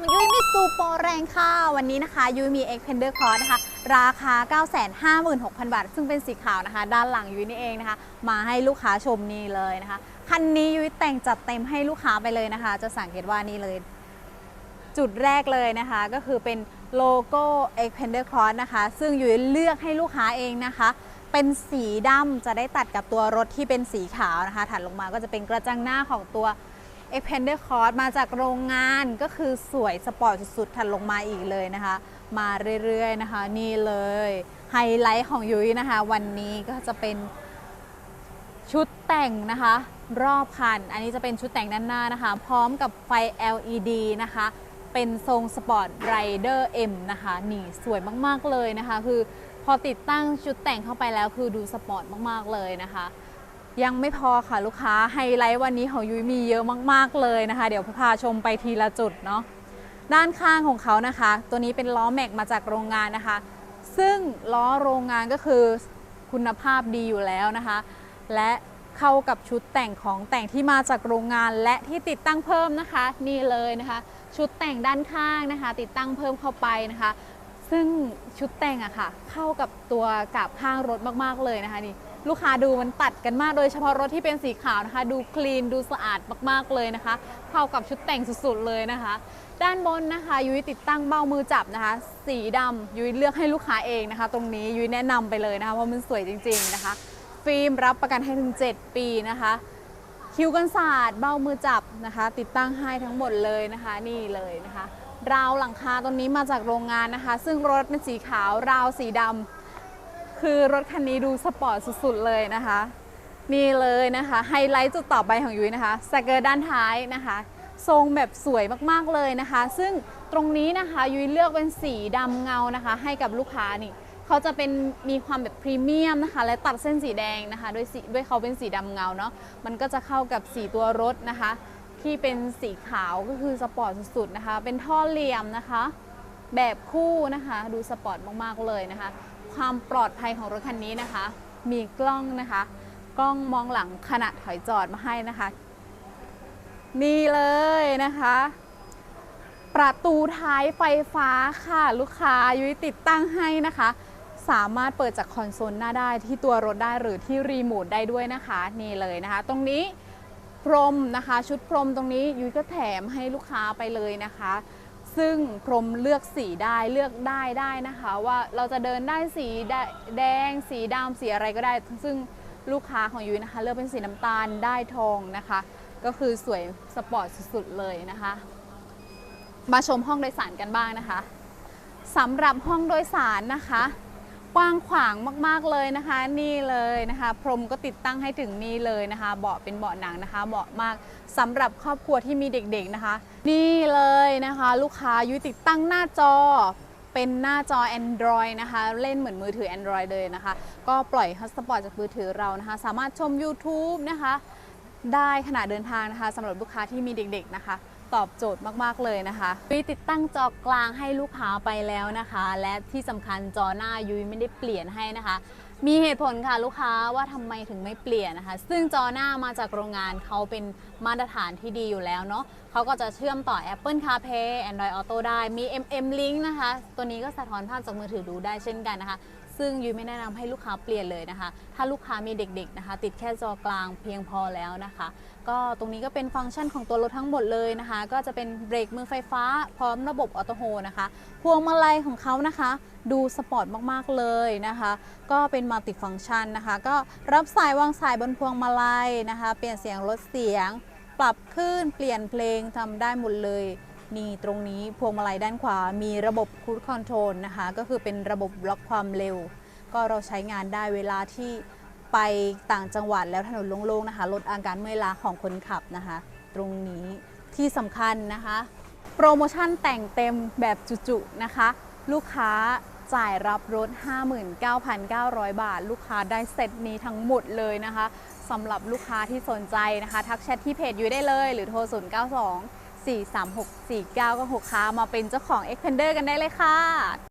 องยุ้ยมิสูโปรแรงค่ะ วันนี้นะคะ ยุ้ยมี X Pender Cross นะคะ ราคา 956,000 บาท ซึ่งเป็นสีขาวนะคะ ด้านหลังยุ้ยนี่เองนะคะ มาให้ลูกค้าชมนี่เลยนะคะ คันนี้ยุ้ยแต่งจัดเต็มให้ลูกค้าไปเลยนะคะ จะสังเกตว่านี่เลย จุดแรกเลยนะคะ ก็คือเป็นโลโก้ X Pender Cross นะคะ ซึ่งยุ้ยเลือกให้ลูกค้าเองนะคะเป็นสีดำจะได้ตัดกับตัวรถที่เป็นสีขาวนะคะ ถัดลงมาก็จะเป็นกระจังหน้าของตัว e x p a n d e r Cross มาจากโรงงานก็คือสวยสปอร์ตสุดๆถัดลงมาอีกเลยนะคะ มาเรื่อยๆนะคะ นี่เลยไฮไลท์ของยุ้ยนะคะ วันนี้ก็จะเป็นชุดแต่งนะคะ รอบคัน อันนี้จะเป็นชุดแต่งด้านหน้านะคะ พร้อมกับไฟ LED นะคะ เป็นทรงสปอร์ตไรเดอร์ M นะคะนี่สวยมากๆเลยนะคะ คือพอติดตั้งชุดแต่งเข้าไปแล้วคือดูสปอร์ตมากๆเลยนะคะ ยังไม่พอค่ะลูกค้าไฮไลท์วันนี้ของยุ้ยมีเยอะมากๆเลยนะคะ เดี๋ยวพาชมไปทีละจุดเนาะด้านข้างของเขานะคะ ตัวนี้เป็นล้อแม็กมาจากโรงงานนะคะ ซึ่งล้อโรงงานก็คือคุณภาพดีอยู่แล้วนะคะ และเข้ากับชุดแต่งของแต่งที่มาจากโรงงานและที่ติดตั้งเพิ่มนะคะ นี่เลยนะคะ ชุดแต่งด้านข้างนะคะ ติดตั้งเพิ่มเข้าไปนะคะ ซึ่งชุดแต่งอะค่ะ เข้ากับตัวกับข้างรถมากๆเลยนะคะนี่ ลูกค้าดูมันตัดกันมากโดยเฉพาะรถที่เป็นสีขาวนะคะ ดูคลีนดูสะอาดมากๆเลยนะคะ เข้ากับชุดแต่งสุดๆเลยนะคะ ด้านบนนะคะยุ้ยติดตั้งเบ้ามือจับนะคะ สีดำยุ้ยเลือกให้ลูกค้าเองนะคะ ตรงนี้ยุ้ยแนะนำไปเลยนะคะเพราะมันสวยจริง ๆนะคะ ฟิล์มรับประกันให้ถึง 7 ปีนะคะ คิ้วกันศาสตร์เบ้ามือจับนะคะ ติดตั้งให้ทั้งหมดเลยนะคะนี่เลยนะคะ ราวหลังคาตรงนี้มาจากโรงงานนะคะ ซึ่งรถเป็นสีขาวราวสีดำ คือรถคันนี้ดูสปอร์ตสุดๆเลยนะคะ นี่เลยนะคะ ไฮไลท์จุดต่อไปของยุ้ยนะคะสเกิร์ด้านท้ายนะคะ ทรงแบบสวยมากๆเลยนะคะ ซึ่งตรงนี้นะคะยุ้ยเลือกเป็นสีดำเงานะคะ ให้กับลูกค้านี่เขาจะเป็นมีความแบบพรีเมียมนะคะ และตัดเส้นสีแดงนะคะด้วยสีด้วยเขาเป็นสีดำเงาเนาะมันก็จะเข้ากับสีตัวรถนะคะ ที่เป็นสีขาวก็คือสปอร์ตสุดๆนะคะ เป็นท่อเหลี่ยมนะคะ แบบคู่นะคะ ดูสปอร์ตมากๆเลยนะคะ ความปลอดภัยของรถคันนี้นะคะ มีกล้องนะคะ กล้องมองหลังขณะถอยจอดมาให้นะคะ นี่เลยนะคะ ประตูท้ายไฟฟ้าค่ะลูกค้ายุ้ยติดตั้งให้นะคะ สามารถเปิดจากคอนโซลหน้าได้ที่ตัวรถได้หรือที่รีโมทได้ด้วยนะคะ นี่เลยนะคะ ตรงนี้พรมนะคะ ชุดพรมตรงนี้ยุ้ยก็แถมให้ลูกค้าไปเลยนะคะ ซึ่งพรมเลือกสีได้เลือกได้ได้นะคะ ว่าเราจะเดินได้สีแดแดง สีดำสีอะไรก็ได้ ซึ่งลูกค้าของยุ้ยนะคะ เลือกเป็นสีน้ำตาลได้ทองนะคะ ก็คือสวยสปอร์ตสุดๆเลยนะคะ มาชมห้องโดยสารกันบ้างนะคะสำหรับห้องโดยสารนะคะ กว้างขวางมากๆเลยนะคะ นี่เลยนะคะ พรมก็ติดตั้งให้ถึงนี่เลยนะคะ เบาะเป็นเบาะหนังนะคะเหมาะมากสำหรับครอบครัวที่มีเด็กๆนะคะ นี่เลยนะคะ ลูกค้ายุ้ยติดตั้งหน้าจอเป็นหน้าจอ Android นะคะ เล่นเหมือนมือถือ Android เลยนะคะ ก็ปล่อยฮอตสปอตจากมือถือเรานะคะ สามารถชม YouTube นะคะ ได้ขณะเดินทางนะคะสำหรับลูกค้าที่มีเด็กๆนะคะ ตอบโจทย์มากๆเลยนะคะยุ้ยติดตั้งจอกลางให้ลูกค้าไปแล้วนะคะ และที่สำคัญจอหน้ายุ้ยไม่ได้เปลี่ยนให้นะคะ มีเหตุผลค่ะลูกค้าว่าทำไมถึงไม่เปลี่ยนนะคะ ซึ่งจอหน้ามาจากโรงงานเขาเป็นมาตรฐานที่ดีอยู่แล้วเนาะเขาก็จะเชื่อมต่อ Apple CarPlay Android Auto ได้มี MM Link นะคะ ตัวนี้ก็สะท้อนภาพจากมือถือดูได้เช่นกันนะคะ ซึ่งยุ้ยไม่แนะนำให้ลูกค้าเปลี่ยนเลยนะคะ ถ้าลูกค้ามีเด็กๆนะคะ ติดแค่จอกลางเพียงพอแล้วนะคะ ก็ตรงนี้ก็เป็นฟังก์ชันของตัวรถทั้งหมดเลยนะคะ ก็จะเป็นเบรกมือไฟฟ้า พร้อมระบบออโตโฮนะคะพวงมาลัยของเขานะคะ ดูสปอร์ตมากๆเลยนะคะ ก็เป็นมัลติฟังก์ชันนะคะ ก็รับสายวางสายบนพวงมาลัยนะคะ เปลี่ยนเสียงลดเสียง ปรับคลื่นเปลี่ยนเพลงทำได้หมดเลย นี่ตรงนี้พวงมาลัยด้านขวามีระบบคู i คอนโทรลนะคะ ก็คือเป็นระบบล็อกความเร็ว ก็เราใช้งานได้เวลาที่ไปต่างจังหวัดแล้วถนนโล่งๆนะคะลดอาการเมื่อยล้าของคนขับนะคะ ตรงนี้ที่สำคัญนะคะ โปรโมชั่นแต่งเต็มแบบจุๆนะคะ ลูกค้าจ่ายรับรถ 59,900 บาท ลูกค้าได้เซตนี้ทั้งหมดเลยนะคะสำหรับลูกค้าที่สนใจนะคะ ทักแชทที่เพจอยู่ได้เลย หรือโทร 092 436 4996ค้ามาเป็นเจ้าของ Expander กันได้เลยค่ะ